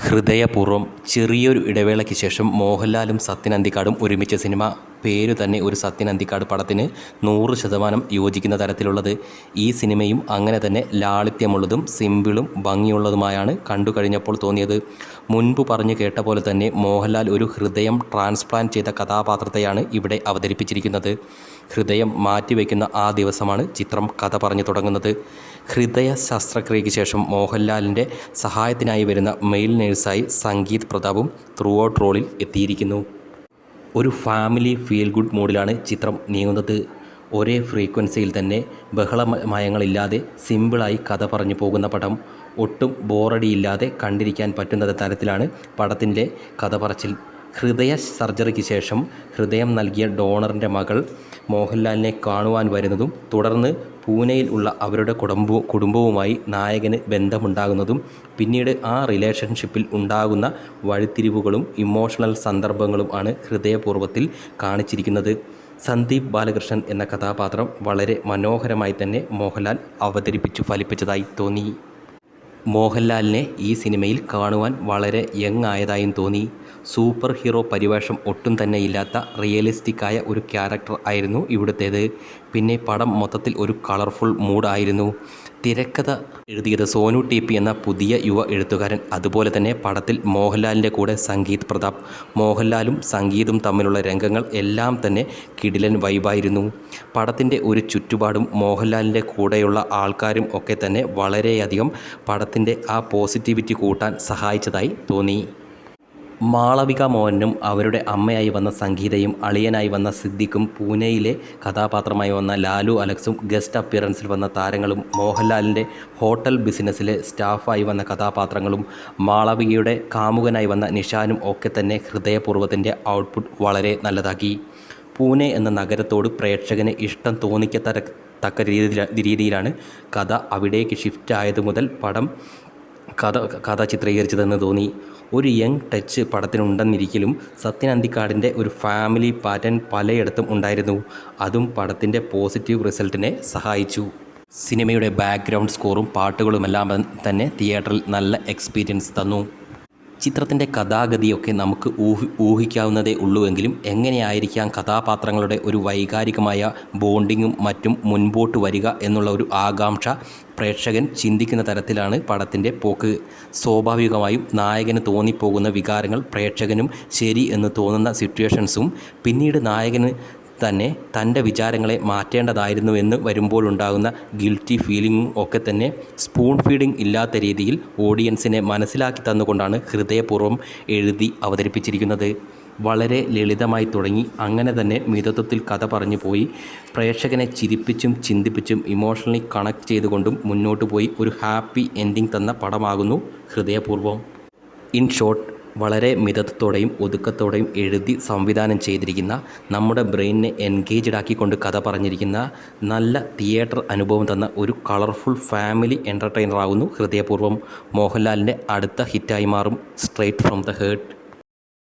ഹൃദയപൂർവം ചെറിയൊരു ഇടവേളയ്ക്ക് ശേഷം മോഹൻലാലും സത്യൻ അന്തിക്കാടും ഒരുമിച്ച സിനിമ. പേര് തന്നെ ഒരു സത്യൻ അന്തിക്കാട് പടത്തിന് നൂറ് ശതമാനം യോജിക്കുന്ന തരത്തിലുള്ളത്. ഈ സിനിമയും അങ്ങനെ തന്നെ ലാളിത്യമുള്ളതും സിമ്പിളും ഭംഗിയുള്ളതുമായാണ് കണ്ടു കഴിഞ്ഞപ്പോൾ തോന്നിയത്. മുൻപ് പറഞ്ഞു കേട്ട പോലെ തന്നെ മോഹൻലാൽ ഒരു ഹൃദയം ട്രാൻസ്പ്ലാന്റ് ചെയ്ത കഥാപാത്രത്തെയാണ് ഇവിടെ അവതരിപ്പിച്ചിരിക്കുന്നത്. ഹൃദയം മാറ്റിവെക്കുന്ന ആ ദിവസമാണ് ചിത്രം കഥ പറഞ്ഞു തുടങ്ങുന്നത്. ഹൃദയ ശസ്ത്രക്രിയയ്ക്ക് ശേഷം മോഹൻലാലിന്റെ സഹായത്തിനായി വരുന്ന മെയിൽ നേഴ്സായി സംഗീത് പ്രതാപും ത്രൂ ഔട്ട് റോളിൽ എത്തിയിരിക്കുന്നു. ഒരു ഫാമിലി ഫീൽ ഗുഡ് മൂഡിലാണ് ചിത്രം നീങ്ങുന്നത്. ഒരേ ഫ്രീക്വൻസിയിൽ തന്നെ ബഹളമയങ്ങളില്ലാതെ സിമ്പിളായി കഥ പറഞ്ഞു പോകുന്ന പടം. ഒട്ടും ബോറടിയില്ലാതെ കണ്ടിരിക്കാൻ പറ്റുന്ന തരത്തിലാണ് പടത്തിന്റെ കഥ പറച്ചിൽ ഹൃദയ സർജറിക്ക് ശേഷം ഹൃദയം നൽകിയ ഡോണറിന്റെ മകൾ മോഹൻലാലിനെ കാണുവാൻ വരുന്നതും തുടർന്ന് പൂനെയിൽ ഉള്ള അവരുടെ കുടുംബ കുടുംബവുമായി നായകന് ബന്ധമുണ്ടാകുന്നതും പിന്നീട് ആ റിലേഷൻഷിപ്പിൽ ഉണ്ടാകുന്ന വഴിത്തിരിവുകളും ഇമോഷണൽ സന്ദർഭങ്ങളും ആണ് ഹൃദയപൂർവത്തിൽ കാണിച്ചിരിക്കുന്നത്. സന്ദീപ് ബാലകൃഷ്ണൻ എന്ന കഥാപാത്രം വളരെ മനോഹരമായി തന്നെ മോഹൻലാൽ അവതരിപ്പിച്ചു ഫലിപ്പിച്ചതായി തോന്നി. മോഹൻലാലിനെ ഈ സിനിമയിൽ കാണുവാൻ വളരെ യങ് ആയതായും തോന്നി. സൂപ്പർ ഹീറോ പരിവേഷം ഒട്ടും തന്നെ ഇല്ലാത്ത റിയലിസ്റ്റിക്കായ ഒരു ക്യാരക്ടർ ആയിരുന്നു ഇവിടുത്തേത്. പിന്നെ പടം മൊത്തത്തിൽ ഒരു കളർഫുൾ മൂഡായിരുന്നു തിരക്കഥ എഴുതിയത് സോനു ടി പി എന്ന പുതിയ യുവ എഴുത്തുകാരൻ. അതുപോലെ തന്നെ പടത്തിൽ മോഹൻലാലിന്റെ കൂടെ സംഗീത് പ്രതാപ്. മോഹൻലാലും സംഗീതും തമ്മിലുള്ള രംഗങ്ങൾ എല്ലാം തന്നെ കിടിലൻ വൈബായിരുന്നു. പടത്തിന്റെ ഒരു ചുറ്റുപാടും മോഹൻലാലിന്റെ കൂടെയുള്ള ആൾക്കാരും ഒക്കെ തന്നെ വളരെയധികം പടത്തിന്റെ ആ പോസിറ്റിവിറ്റി കൂട്ടാൻ സഹായിച്ചതായി തോന്നി. മാളവിക മോഹനും അവരുടെ അമ്മയായി വന്ന സംഗീതയും അളിയനായി വന്ന സിദ്ദിഖും പൂനെയിലെ കഥാപാത്രമായി വന്ന ലാലു അലക്സും ഗസ്റ്റ് അപ്പിയറൻസിൽ വന്ന താരങ്ങളും മോഹൻലാലിന്റെ ഹോട്ടൽ ബിസിനസ്സിലെ സ്റ്റാഫായി വന്ന കഥാപാത്രങ്ങളും മാളവികയുടെ കാമുകനായി വന്ന നിഷാനും ഒക്കെ തന്നെ ഹൃദയപൂർവത്തിന്റെ ഔട്ട്പുട്ട് വളരെ നല്ലതാക്കി. പൂനെ എന്ന നഗരത്തോട് പ്രേക്ഷകന് ഇഷ്ടം തോന്നിക്കത്തര തക്ക രീതിയിൽ രീതിയിലാണ് കഥ അവിടേക്ക് ഷിഫ്റ്റ് ആയതു മുതൽ പടം കഥ കഥ ചിത്രീകരിച്ചതെന്ന് തോന്നി. ഒരു യങ് ടച്ച് പടത്തിനുണ്ടെന്നിരിക്കലും സത്യൻ അന്തിക്കാടിന്റെ ഒരു ഫാമിലി പാറ്റേൺ പലയിടത്തും ഉണ്ടായിരുന്നു. അതും പടത്തിന്റെ പോസിറ്റീവ് റിസൾട്ടിനെ സഹായിച്ചു. സിനിമയുടെ ബാക്ക്ഗ്രൗണ്ട് സ്കോറും പാട്ടുകളുമെല്ലാം തന്നെ തിയേറ്ററിൽ നല്ല എക്സ്പീരിയൻസ് തന്നു. ചിത്രത്തിന്റെ കഥാഗതിയൊക്കെ നമുക്ക് ഊഹി ഊഹിക്കാവുന്നതേ ഉള്ളൂവെങ്കിലും എങ്ങനെയായിരിക്കാം കഥാപാത്രങ്ങളുടെ ഒരു വൈകാരികമായ ബോണ്ടിങ്ങും മറ്റും മുൻപോട്ട് വരിക എന്നുള്ള ഒരു ആകാംക്ഷ പ്രേക്ഷകൻ ചിന്തിക്കുന്ന തരത്തിലാണ് പടത്തിന്റെ പോക്ക്. സ്വാഭാവികമായും നായകന് തോന്നിപ്പോകുന്ന വികാരങ്ങൾ പ്രേക്ഷകനും ശരി എന്ന് തോന്നുന്ന സിറ്റുവേഷൻസും പിന്നീട് നായകന് തന്നെ തന്റെ വിചാരങ്ങളെ മാറ്റേണ്ടതായിരുന്നു എന്ന് വരുമ്പോഴുണ്ടാകുന്ന ഗിൽറ്റി ഫീലിംഗും ഒക്കെ തന്നെ സ്പൂൺ ഫീഡിംഗ് ഇല്ലാത്ത രീതിയിൽ ഓഡിയൻസിനെ മനസ്സിലാക്കി തന്നുകൊണ്ടാണ് ഹൃദയപൂർവം എഴുതി അവതരിപ്പിച്ചിരിക്കുന്നത്. വളരെ ലളിതമായി തുടങ്ങി. അങ്ങനെ തന്നെ മിതത്വത്തിൽ കഥ പറഞ്ഞു പോയി. പ്രേക്ഷകനെ ചിരിപ്പിച്ചും ചിന്തിപ്പിച്ചും ഇമോഷണലി കണക്ട് ചെയ്തുകൊണ്ടും മുന്നോട്ട് പോയി. ഒരു ഹാപ്പി എൻഡിങ് തന്ന പടമാകുന്നു ഹൃദയപൂർവം. ഇൻ ഷോർട്ട് വളരെ മിതത്വത്തോടെയും ഒതുക്കത്തോടെയും എഴുതി സംവിധാനം ചെയ്തിരിക്കുന്ന നമ്മുടെ ബ്രെയിനിനെ എൻഗേജ്ഡ് ആക്കിക്കൊണ്ട് കഥ പറഞ്ഞിരിക്കുന്ന നല്ല തിയേറ്റർ അനുഭവം തന്ന ഒരു കളർഫുൾ ഫാമിലി എന്റർടൈനറാകുന്നു ഹൃദയപൂർവം മോഹൻലാലിന്റെ അടുത്ത ഹിറ്റായി മാറും സ്ട്രേറ്റ് ഫ്രം ദ ഹേർട്ട്.